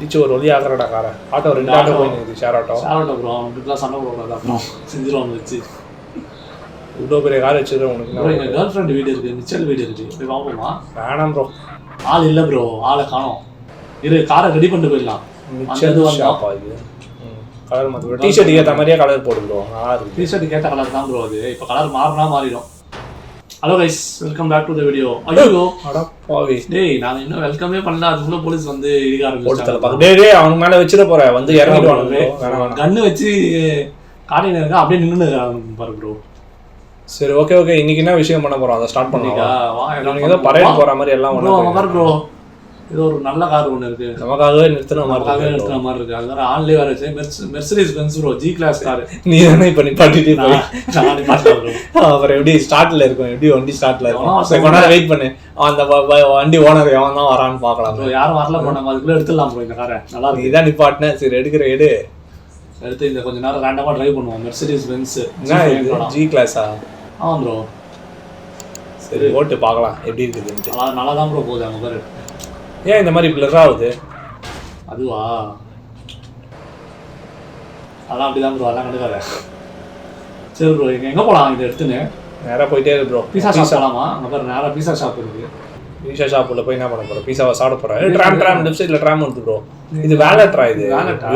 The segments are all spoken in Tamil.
இடிச்சு ஒரு வழி ஆகிறடா காரை ஆட்டோ ரெண்டு ஆட்டோ போய் நிற்குது ஷேர் ஆட்டோ ஷேரோட்ட ப்ரோ அவனுக்குலாம் சண்டை போடக்கூடாது அப்புறம் செஞ்சிருவாங்க வச்சு இவ்வளோ பெரிய கார் வச்சுருக்கேன் உனக்கு எங்கள் கேர்ள் ஃப்ரெண்ட் வீடு இருக்கு மிச்சல் வீடு இருக்கு போய் பார்ப்போமா வேணாம் ப்ரோ ஆள் இல்லை ப்ரோ ஆளை காணோம் இரு காரை ரெடி பண்ணிட்டு போயிடலாம் வந்தா- ஷாப்பா இது கலர் மாற்ற டிஷர்ட் ஏற்ற மாதிரியே கலர் போடு ப்ரோ டிஷர்ட் கேட்ட கலர் தான் ப்ரோ அது இப்போ கலர் மாறினா மாறிடும் hello guys welcome back to the video ஐயோ பாவி டேய் நாங்கள் இன்னும் வெல்கமே பண்ணல. அதுக்குள்ள போலீஸ் வந்து ஆரம்பிச்சிட்டாங்க பார்க்க டேய் டேய் அவனுக்கு மேலே வச்சிட போற. வந்து இறங்கிடுவானு bro. வேணாம் வேணாம் கண்ணு வச்சு காட்டின இருக்கா. அப்படியே நின்று பாரு ப்ரோ சரி ஓகே ஓகே இன்னைக்கு என்ன விஷயம் பண்ண போறோம்? அதை ஸ்டார்ட் பண்ணலாம்? வா ஏதோ பறையட் போற மாதிரி எல்லாம் ஒண்ணு பாரு ஏதோ ஒரு நல்ல கார் ஒன்று இருக்கு. நமக்காகவே நிறுத்தின மாதிரி நமக்காகவே நிறுத்துற மாதிரி இருக்கு. அது வேற ஆன்லேயே வேற வச்சு Mercedes Benz bro G class car நீ தானே இப்ப நிப்பாட்டிட்டு நான் அப்புறம் எப்படி ஸ்டார்ட்ல இருக்கும்? எப்படி வண்டி ஸ்டார்ட்ல இருக்கும்? கொஞ்ச நேரம் வெயிட் பண்ணு. அந்த வண்டி ஓனர் எவன் தான் வரான்னு பார்க்கலாம். ப்ரோ யாரும் வரல நம்ம அதுக்குள்ள எடுத்துடலாம் ப்ரோ இந்த காரை நல்லா இருக்கு. நீ தான் நிப்பாட்டின. சரி எடுக்கிற எடு. எடுத்து இந்த கொஞ்ச நேரம் ரேண்டமா டிரைவ் பண்ணுவோம். மெர்சடிஸ் பென்ஸ் என்ன இது? ஜி கிளாஸா ஆமா ப்ரோ சரி ஓட்டு பார்க்கலாம். எப்படி இருக்குதுன்ட்டு. நல்லா நல்லா தான் ப்ரோ போகுது அங்க பாரு. ஏன் இந்த மாதிரி பிளர் ஆகுது அதுவா? அதான் அப்படிதான் ப்ரோ அதான் கண்டுக்காத. சரி ப்ரோ இங்க எங்க போலாம்? இதை எடுத்துன்னு. நேரா போயிட்டே இரு ப்ரோ பீஸா ஷாப் போலாமா? அங்க பாரு நேரா பீஸா ஷாப் இருக்கு. பீஸா ஷாப்புல போய் என்ன பண்ண போற? பீஸாவை சாப்பிட போற. ட்ராம் ட்ராம் சைடுல ட்ராம் வருது ப்ரோ இது வேலட்ரா இது?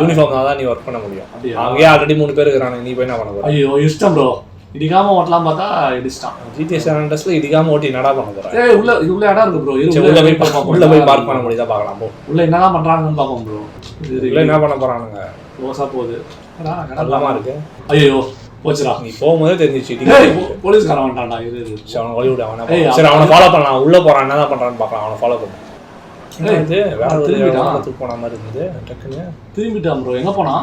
யூனிஃபார்ம் தான் நீ ஒர்க் பண்ண முடியும்? அங்கேயே ஆல்ரெடி மூணு பேர் இருக்கிறாங்க நீ போய் என்ன பண்ண போற? ஐயோ இஷ்டம் ப்ரோ இடிக்காம ஓட்டலாம் பார்த்தா இடிச்சிட்டான். ஜிடிஎஸ் செவன்டஸ்ல இடிக்காம ஓட்டி என்னடா பண்ண போற? ஏய் உள்ள உள்ள இடம் இருக்கு ப்ரோ சரி, உள்ள போய் பா- உள்ள போய் பார்க் பண்ண முடியுதா பார்க்கலாம் போ. உள்ள என்னதான் பண்றாங்கன்னு பார்ப்போம் ப்ரோ இது உள்ள என்ன பண்ண போறானுங்க? க்ளோஸா போகுது. நல்லமா இருக்கு. ஐயோ போச்சுடா. நீ போகும்போதே தெரிஞ்சிச்சு போலீஸ்காரன் வந்துட்டான்டா. இது சரி, அவனை வழி விடு அவனை சரி அவன் ஃபாலோ பண்ணலாம். உள்ள போறான் என்னதான் பண்றான்னு பார்க்கலாம். அவனை ஃபாலோ பண்ணு. என்ன திரும்பிட்டான். போன மாதிரி இருந்தது டக்குன்னு. திரும்பிட்டான் ப்ரோ எங்க போனா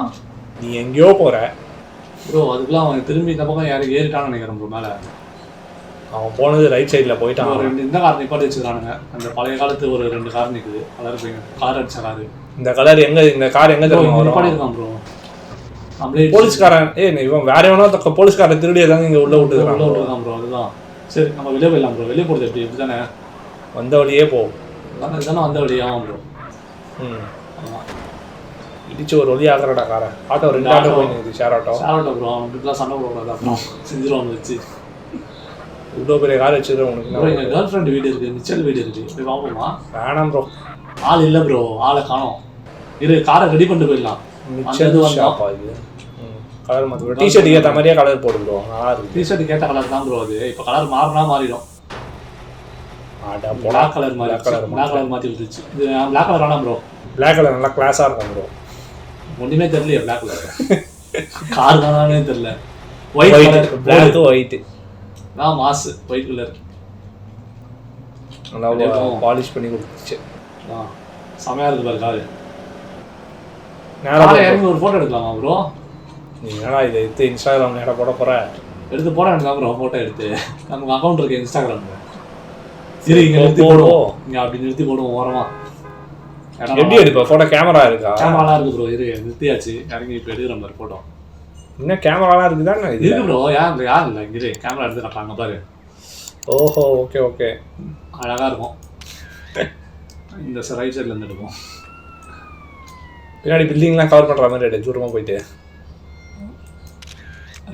நீ எங்கேயோ போற. ப்ரோ அதுக்குள்ள அவன் திரும்பி இந்த பக்கம் யாரும் ஏறிட்டான்னு நினைக்கிறேன் ப்ரோ மேல. அவன் போனது ரைட் சைடுல போயிட்டான். ஒரு ரெண்டு இந்த கார் நிப்பாட்டி வச்சிருக்கானுங்க. அந்த பழைய காலத்து ஒரு ரெண்டு கார் நிக்குது. கலர் கார் அடிச்ச காரு இந்த கலர் எங்க இந்த கார் எங்க தெரியுமா நிப்பாட்டி வரும்? இருக்கான் ப்ரோ நம்மளே போலீஸ்காரன் நீ இவன் வேற எவனோ தக்க போலீஸ்காரன் திருடி ஏதாவது இங்க உள்ள உள்ள விட்டுருக்கான் ப்ரோ அதுதான். சரி நம்ம வெளியே போயிடலாம் ப்ரோ வெளியே போறது எப்படி? இப்படி தானே வந்த வழியே போ. இதுதானே வந்த வழி ஆகும் ப்ரோ ம் இடிச்சு ஒரு வழி ஆகிறடா காரை. ஆட்டோ ரெண்டு ஆட்டோ. போய் நிற்குது ஷேர் ஆட்டோ. ஷேரோட்ட ப்ரோ அவனுக்குலாம் சண்டை போடக்கூடாது அப்புறம் செஞ்சிருவாங்க வச்சு. இவ்வளோ பெரிய கார் வச்சிருக்கேன் உனக்கு. எங்கள் கேர்ள் ஃப்ரெண்ட் வீடு இருக்கு. மிச்சல் வீடு இருக்கு. போய் பார்ப்போமா வேணாம் ப்ரோ ஆள் இல்லை ப்ரோ ஆளை காணோம். இரு காரை ரெடி பண்ணிட்டு போயிடலாம். மிச்சல் ஷாப்பா இது? கலர் மாற்ற டிஷர்ட் ஏற்ற மாதிரியே கலர் போடு ப்ரோ இருக்கு. டிஷர்ட் கேட்ட கலர் தான் ப்ரோ அது. இப்போ கலர் மாறினா மாறிடும். Black colour Black colour black colour மாற்றி விட்டுருச்சு. பிளாக் கலர் வேணாம் ப்ரோ பிளாக் கலர் நல்லா கிளாஸாக இருக்கும் ப்ரோ ஒன்றுமே தெரியலையே பிளாக் கலர் கார் தானே தெரியல. ஒயிட் கலர் பிளாக் ஒயிட் தான் மாசு ஒயிட் கலர் நல்லா பாலிஷ் பண்ணி கொடுத்துச்சு. ஆ செமையா இருக்கு பாரு காரு. நேரா காரை இறங்கி ஒரு ஃபோட்டோ எடுக்கலாமா ப்ரோ நீ என்னடா இதை எடுத்து இன்ஸ்டாகிராம் நேரம் போட போற? எடுத்து போட வேண்டாம் ப்ரோ ஃபோட்டோ எடுத்து. நமக்கு அக்கௌண்ட் இருக்கு இன்ஸ்டாகிராம்ல சரி இங்க நிறுத்தி போடுவோம். இங்க அப்படி நிறுத்தி போடுவோம் ஓரமா. எப்படி எடுப்ப போட்டோ கேமரா இருக்கா? கேமராலாம் இருக்கு ப்ரோ இரு நிறுத்தியாச்சு. இறங்கி இப்போ எடுக்கிற மாதிரி ஃபோட்டோ இன்னும் கேமராலாம் இருக்குதா இது? இருக்கு ப்ரோ யார் யார் இல்லை? இங்கே கேமரா எடுத்து காட்டுறாங்க பாரு. ஓஹோ ஓகே ஓகே அழகா இருக்கும். இந்த ரைட் சைட்ல இருந்து எடுப்போம். பின்னாடி பில்டிங்லாம் கவர் பண்ற மாதிரி எடு தூரமா போயிட்டு.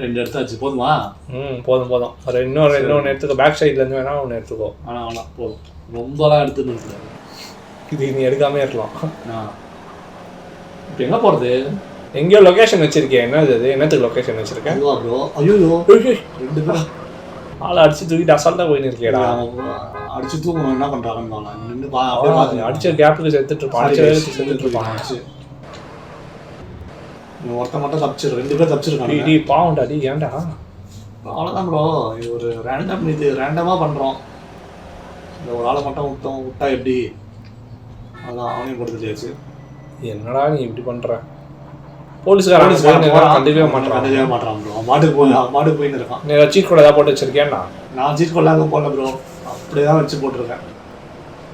ரெண்டு எடுத்தாச்சு. போதுமா? ம் போதும் போதும். ஒரு இன்னொரு இன்னொன்று எடுத்துக்கோ. பேக் சைட்ல இருந்து வேணா ஒன்று எடுத்துக்கோ. வேணாம் வேணாம். போதும் ரொம்பலாம் எடுத்துன்னு இது நீ எடுக்காம இருக்கலாம். இப்போ எங்க போறது? எங்கேயோ லொகேஷன் வச்சிருக்கேன் என்னது அது என்னத்துக்கு லொகேஷன் வச்சிருக்கேன் ஐயோ ரெண்டு பேரும் ஆளை அடிச்சு தூக்கிட்டு அசால்ட்டா போயின்னு இருக்கேடா அடிச்சு தூக்கணும் என்ன பண்றாங்கன்னு நான் நின்று பா அடிச்ச கேப்புக்கு செத்துட்டு இருப்பான். அடிச்ச செத்துட்டு இருப்பான். ஒருத்த மட்டும் தப்பிச்சிரு ரெண்டு பேர் தப்பிச்சிருக்காங்க டி பாவம்டா டி ஏன்டா? அவ்வளோதான் ப்ரோ இது ஒரு ரேண்டம் இது ரேண்டமாக பண்ணுறோம் இந்த ஒரு ஆளை மட்டும் விட்டோம். விட்டா எப்படி? அதான் அவனையும் கொடுத்துட்டாச்சு என்னடா நீ இப்படி பண்ற? போலீஸ்காரன் கண்டுக்கவே மாட்டான் கண்டுக்கவே மாட்டான் ப்ரோ மாட்டுக்கு போய் மாட்டுக்கு போயின்னு இருக்கான். நீ சீட் கூட ஏதாவது போட்டு வச்சிருக்கேன்டா நான் சீட் கொள்ளாங்க போடல ப்ரோ அப்படியே தான் வச்சு போட்டிருக்கேன்.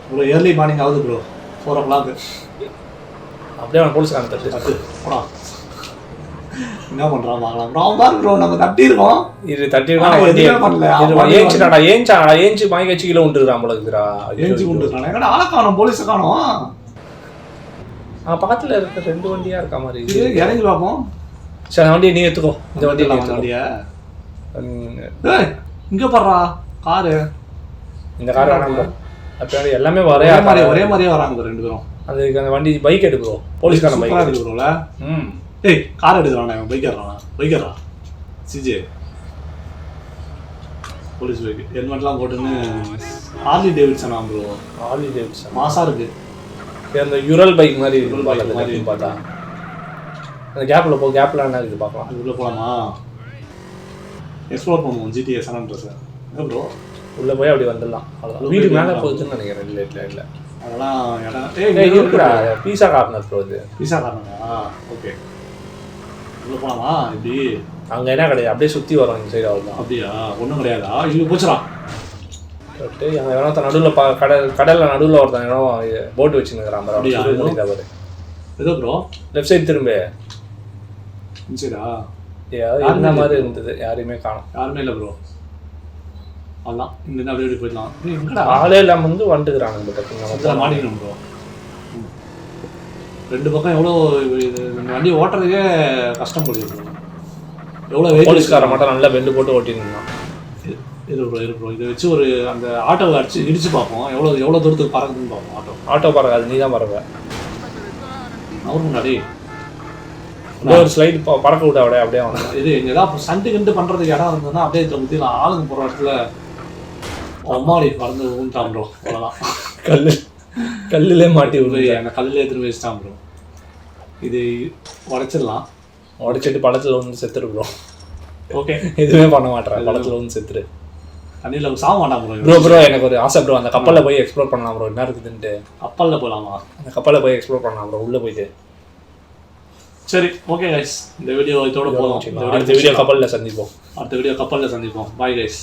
ப்ரோ ஏர்லி மார்னிங் ஆகுது ப்ரோ ஃபோர் ஓ கிளாக் அப்படியே அவன் போலீஸ்காரன் தட்டு போடா. என்ன பண்ணுறான் பார்க்கலாம் ப்ரோ அவன் பாரு நம்ம தட்டி இருக்கோம் இது தட்டி ஆனா எதுவுமே பண்ணல. ஏஞ்சிடாடா ஏஞ்சாடா ஏஞ்சி மாய் கட்சி கீழே விட்டுருக்கான் போல இருக்குதுடா. ஏஞ்சி இருக்கான் எங்கடா ஆளை காணும் போலீஸை காணும். ஆ பக்கத்துல இருக்க ரெண்டு வண்டியா இருக்க மாதிரி இது. இறங்கி பார்ப்போம் சரி அந்த வண்டியை நீ எடுத்துக்கோ. இந்த வண்டியை நீ வண்டியை. இங்க பாடுறா காரு. இந்த கார் வேணாம் அப்போ எல்லாமே ஒரே மாதிரி. ஒரே மாதிரியே வராங்க ரெண்டு பேரும். அதுக்கு அந்த வண்டி பைக் எடு ப்ரோ போலீஸ்காரன் பைக் ப்ரோல ம். ஏய் கார் எடுக்கிறான் இவன் பைக் ஏறான் பைக் ஏறான் சிஜே போலீஸ் பைக் ஹெல்மெட்லாம் போட்டுன்னு ஹார்லி டேவிட்சனா ப்ரோ ஆலி டேவிட்சன் மாசா இருக்கு. அந்த யுரல் பைக் மாதிரி மாதிரி பார்த்தா. அந்த கேப்ல போ கேப்ல என்ன இருக்குது பார்க்கலாம். உள்ள போலாமா? எக்ஸ்ப்ளோர் பண்ணுவோம் சன் ட்ரெஸ் என்ன ப்ரோ உள்ள போய் அப்படி வந்துடலாம். போய் வீட்டுக்கு மேலே. போகுதுன்னு நினைக்கிறேன். இல்லை இல்லை இல்லை. அதெல்லாம் இடம் ஏய் இருக்குடா. பீஸா கார்னர் ப்ரோ இது. பீஸா காரணங்களா ஓகே. உள்ள போலாமா? இப்படி. அங்க என்ன கிடையாது? அப்படியே சுத்தி வரும் இந்த சைடு அவ்வளோதான் அப்படியா? ஒன்றும் கிடையாதா? இங்க போச்சுடா. சொல்லிட்டு அங்கே எவனோ நடுவில் பா கடல் கடல்ல நடுவில் ஒருத்தன் எவனோ போட்டு வச்சுருக்கிறான் அப்படியா? அவர் ஏதோ? ப்ரோ. லெஃப்ட் சைடு திரும்ப. சரிடா இல்லை. மாதிரி இருந்தது? யாரையுமே காணும். யாருமே இல்லை ப்ரோ அதான் இருந்து அப்படியே போயிடலாம். ஆளே இல்லாம வந்து போனா. மாட்டிக்கணும் ப்ரோ ரெண்டு பக்கம் எவ்வளோ இது வண்டி ஓட்டுறதுக்கே கஷ்டம் போடுது எவ்வளோ வெயிட் போலீஸ்காரன் மட்டும் நல்லா பெண்டு போட்டு ஓட்டிருந்தான். இரு ப்ரோ இதை வச்சு ஒரு அந்த ஆட்டோவை அடிச்சு இடிச்சு பார்ப்போம். எவ்வளோ எவ்வளோ தூரத்துக்கு பறக்குதுன்னு பார்ப்போம் ஆட்டோ ஆட்டோ பறக்காது நீ தான் பறக்க அவர் முன்னாடி. ஒரு ஸ்லைடு பறக்க விட அப்படியே அப்படியே அவனை. இது எங்க ஏதாவது சண்டு கிண்டு பண்றதுக்கு இடம் இருந்ததுன்னா அப்படியே இதில் முத்தி நான் ஆளுங்க போகிற இடத்துல அம்மாடி பறந்து ஊன்ட்டான் ப்ரோ அவ்வளோதான் கல்லு. கல்லுலே மாட்டி விடு போய் அந்த கல்லில் எடுத்துட்டு வச்சுட்டான் ப்ரோ இது உடைச்சிடலாம். உடைச்சிட்டு பழத்துல வந்து செத்துரு ப்ரோ ஓகே எதுவுமே பண்ண மாட்டேன் பழத்துல வந்து செத்துரு. தண்ணியில் சாக மாட்டான் ப்ரோ ப்ரோ ப்ரோ எனக்கு ஒரு ஆசை ப்ரோ அந்த கப்பல்ல போய் எக்ஸ்ப்ளோர் பண்ணலாம் ப்ரோ என்ன இருக்குதுன்ட்டு. கப்பலில் போகலாமா அந்த கப்பல்ல போய் எக்ஸ்ப்ளோர் பண்ணலாம் ப்ரோ உள்ள போயிட்டு. சரி ஓகே கைஸ் இந்த வீடியோ இதோட போதும். அடுத்த வீடியோ கப்பல்ல சந்திப்போம். அடுத்த வீடியோ கப்பலில் சந்திப்போம். Bye guys